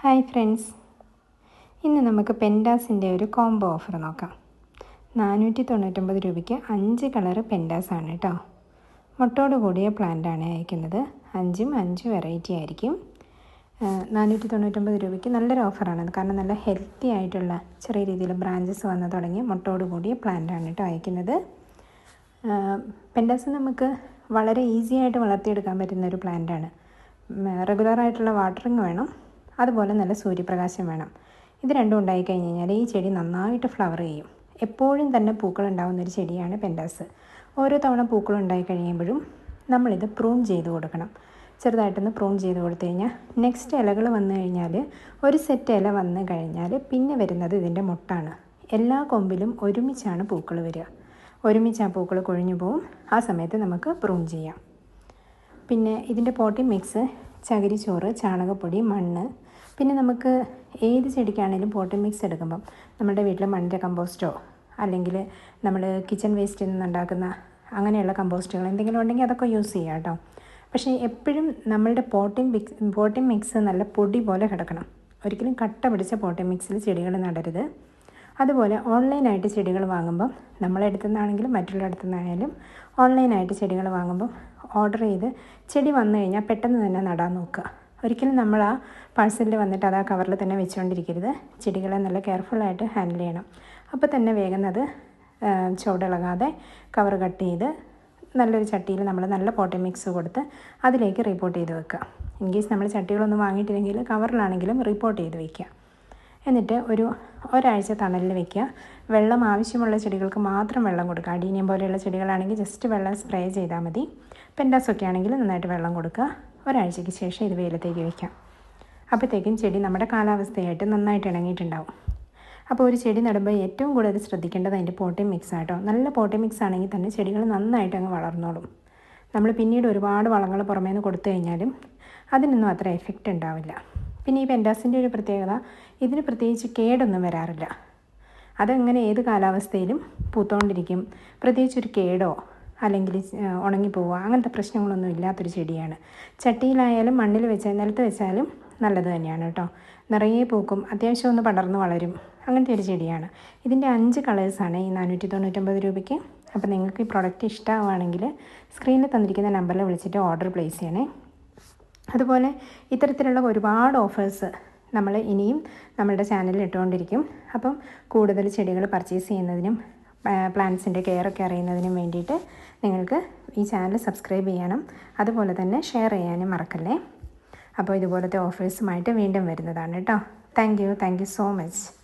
Hi friends ഇന്ന് നമുക്ക് പെൻഡാസിന്റെ ഒരു കോംബോ ഓഫർ നോക്കാം. നാനൂറ്റി തൊണ്ണൂറ്റൊമ്പത് രൂപയ്ക്ക് അഞ്ച് കളറ് പെൻഡാസാണ് കേട്ടോ മുട്ടോട് കൂടിയ പ്ലാന്റാണ് അയക്കുന്നത്. അഞ്ചും അഞ്ച് വെറൈറ്റി ആയിരിക്കും. നാനൂറ്റി തൊണ്ണൂറ്റൊമ്പത് രൂപയ്ക്ക് നല്ലൊരു ഓഫറാണ് കാരണം നല്ല ഹെൽത്തി ആയിട്ടുള്ള ചെറിയ രീതിയിൽ ബ്രാഞ്ചസ് വന്ന് തുടങ്ങി മുട്ടോട് കൂടിയ പ്ലാന്റാണ് കേട്ടോ അയക്കുന്നത്. പെൻഡാസ് നമുക്ക് വളരെ ഈസി ആയിട്ട് വളർത്തിയെടുക്കാൻ പറ്റുന്ന ഒരു പ്ലാന്റാണ് റെഗുലറായിട്ടുള്ള വാട്ടറിങ് വേണം. അതുപോലെ നല്ല സൂര്യപ്രകാശം വേണം. ഇത് രണ്ടും ഉണ്ടായി കഴിഞ്ഞ് കഴിഞ്ഞാൽ ഈ ചെടി നന്നായിട്ട് ഫ്ലവർ ചെയ്യും. എപ്പോഴും തന്നെ പൂക്കൾ ഉണ്ടാകുന്ന ഒരു ചെടിയാണ് പെൻഡാസ്. ഓരോ തവണ പൂക്കൾ ഉണ്ടായി കഴിയുമ്പോഴും നമ്മളിത് പ്രൂൺ ചെയ്ത് കൊടുക്കണം. ചെറുതായിട്ടൊന്ന് പ്രൂൺ ചെയ്ത് കൊടുത്തു കഴിഞ്ഞാൽ നെക്സ്റ്റ് ഇലകൾ വന്നു കഴിഞ്ഞാൽ ഒരു സെറ്റ് ഇല വന്നു കഴിഞ്ഞാൽ പിന്നെ വരുന്നത് ഇതിന്റെ മുട്ടാണ്. എല്ലാ കൊമ്പിലും ഒരുമിച്ചാണ് പൂക്കൾ വരിക. ഒരുമിച്ച് ആ പൂക്കൾ കൊഴിഞ്ഞു പോവും. ആ സമയത്ത് നമുക്ക് പ്രൂൺ ചെയ്യാം. പിന്നെ ഇതിന്റെ പോട്ടി മിക്സ് ചകിരിച്ചോറ് ചാണകപ്പൊടി മണ്ണ് പിന്നെ നമുക്ക് ഏത് ചെടിക്കാണെങ്കിലും പോട്ടിംഗ് മിക്സ് എടുക്കുമ്പം നമ്മുടെ വീട്ടിൽ മണ്ണിന്റെ കമ്പോസ്റ്റോ അല്ലെങ്കിൽ നമ്മൾ കിച്ചൺ വേസ്റ്റിൽ നിന്നുണ്ടാക്കുന്ന അങ്ങനെയുള്ള കമ്പോസ്റ്റുകൾ എന്തെങ്കിലും ഉണ്ടെങ്കിൽ അതൊക്കെ യൂസ് ചെയ്യാം കേട്ടോ. പക്ഷേ എപ്പോഴും നമ്മളുടെ പോട്ടിംഗ് മിക്സ് പോട്ടിംഗ് മിക്സ് നല്ല പൊടി പോലെ കിടക്കണം. ഒരിക്കലും കട്ട പിടിച്ച പോട്ടിംഗ് മിക്സിൽ ചെടികൾ നടരുത്. അതുപോലെ ഓൺലൈനായിട്ട് ചെടികൾ വാങ്ങുമ്പം നമ്മളെടുത്തു നിന്നാണെങ്കിലും മറ്റുള്ളടത്തു നിന്നായാലും ഓൺലൈനായിട്ട് ചെടികൾ വാങ്ങുമ്പം ഓർഡർ ചെയ്ത് ചെടി വന്നു കഴിഞ്ഞാൽ പെട്ടെന്ന് തന്നെ നടാൻ നോക്കുക. ഒരിക്കലും നമ്മൾ ആ പാഴ്സലിൽ വന്നിട്ട് അത് ആ കവറിൽ തന്നെ വെച്ചുകൊണ്ടിരിക്കരുത് ചെടികളെ നല്ല കെയർഫുള്ളായിട്ട് ഹാൻഡിൽ ചെയ്യണം. അപ്പോൾ തന്നെ വേഗം അത് ചുവടിളകാതെ കവർ കട്ട് ചെയ്ത് നല്ലൊരു ചട്ടിയിൽ നമ്മൾ നല്ല പോട്ടി മിക്സ് കൊടുത്ത് അതിലേക്ക് റിപ്പോർട്ട് ചെയ്ത് വെക്കുക. ഇൻ കേസ് നമ്മൾ ചട്ടികളൊന്നും വാങ്ങിയിട്ടില്ലെങ്കിൽ കവറിലാണെങ്കിലും റിപ്പോർട്ട് ചെയ്ത് വയ്ക്കുക എന്നിട്ട് ഒരു ഒരാഴ്ച തണലിൽ വെക്കുക. വെള്ളം ആവശ്യമുള്ള ചെടികൾക്ക് മാത്രം വെള്ളം കൊടുക്കുക. അടീനിയം പോലെയുള്ള ചെടികളാണെങ്കിൽ ജസ്റ്റ് വെള്ളം സ്പ്രേ ചെയ്താൽ മതി. പെൻഡാസൊക്കെ ആണെങ്കിൽ നന്നായിട്ട് വെള്ളം കൊടുക്കുക. ഒരാഴ്ചയ്ക്ക് ശേഷം ഇത് വെയിലത്തേക്ക് വയ്ക്കാം അപ്പോഴത്തേക്കും ചെടി നമ്മുടെ കാലാവസ്ഥയായിട്ട് നന്നായിട്ട് ഇണങ്ങിയിട്ടുണ്ടാവും. അപ്പോൾ ഒരു ചെടി നടുമ്പോൾ ഏറ്റവും കൂടുതൽ ശ്രദ്ധിക്കേണ്ടത് അതിന്റെ പോട്ടി മിക്സ് ആട്ടോ. നല്ല പോട്ടി മിക്സ് ആണെങ്കിൽ തന്നെ ചെടികൾ നന്നായിട്ട് അങ്ങ് വളർന്നോളും. നമ്മൾ പിന്നീട് ഒരുപാട് വളങ്ങൾ പുറമേ നിന്ന് കൊടുത്തു കഴിഞ്ഞാലും അതിനൊന്നും അത്ര എഫക്റ്റ് ഉണ്ടാവില്ല. പിന്നെ ഈ പെൻഡാസിന്റെ ഒരു പ്രത്യേകത ഇതിന് പ്രത്യേകിച്ച് കേടൊന്നും വരാറില്ല. അതങ്ങനെ ഏത് കാലാവസ്ഥയിലും പൂത്തോണ്ടിരിക്കും. പ്രത്യേകിച്ച് ഒരു കേടോ അല്ലെങ്കിൽ ഉണങ്ങിപ്പോവുക അങ്ങനത്തെ പ്രശ്നങ്ങളൊന്നും ഇല്ലാത്തൊരു ചെടിയാണ്. ചട്ടിയിലായാലും മണ്ണിൽ വെച്ചാൽ നിലത്ത് വെച്ചാലും നല്ലത് തന്നെയാണ് കേട്ടോ. നിറയെ പൂക്കും അത്യാവശ്യം ഒന്ന് പടർന്ന് വളരും. അങ്ങനത്തെ ഒരു ചെടിയാണ്. ഇതിന്റെ അഞ്ച് കളേഴ്സാണ് ഈ നാനൂറ്റി തൊണ്ണൂറ്റൊമ്പത് രൂപയ്ക്ക്. അപ്പോൾ നിങ്ങൾക്ക് ഈ പ്രോഡക്റ്റ് ഇഷ്ടമാവുകയാണെങ്കിൽ സ്ക്രീനിൽ തന്നിരിക്കുന്ന നമ്പറിൽ വിളിച്ചിട്ട് ഓർഡർ പ്ലേസ് ചെയ്യണേ. അതുപോലെ ഇത്തരത്തിലുള്ള ഒരുപാട് ഓഫേഴ്സ് നമ്മൾ ഇനിയും നമ്മളുടെ ചാനലിൽ ഇട്ടുകൊണ്ടിരിക്കും. അപ്പം കൂടുതൽ ചെടികൾ പർച്ചേസ് ചെയ്യുന്നതിനും പ്ലാന്റ്സിന്റെ കെയറൊക്കെ അറിയുന്നതിനും വേണ്ടിയിട്ട് നിങ്ങൾക്ക് ഈ ചാനൽ സബ്സ്ക്രൈബ് ചെയ്യണം. അതുപോലെ തന്നെ ഷെയർ ചെയ്യാനും മറക്കല്ലേ. അപ്പോൾ ഇതുപോലത്തെ ഓഫേഴ്സുമായിട്ട് വീണ്ടും വരുന്നതാണ് കേട്ടോ. Thank you thank you so much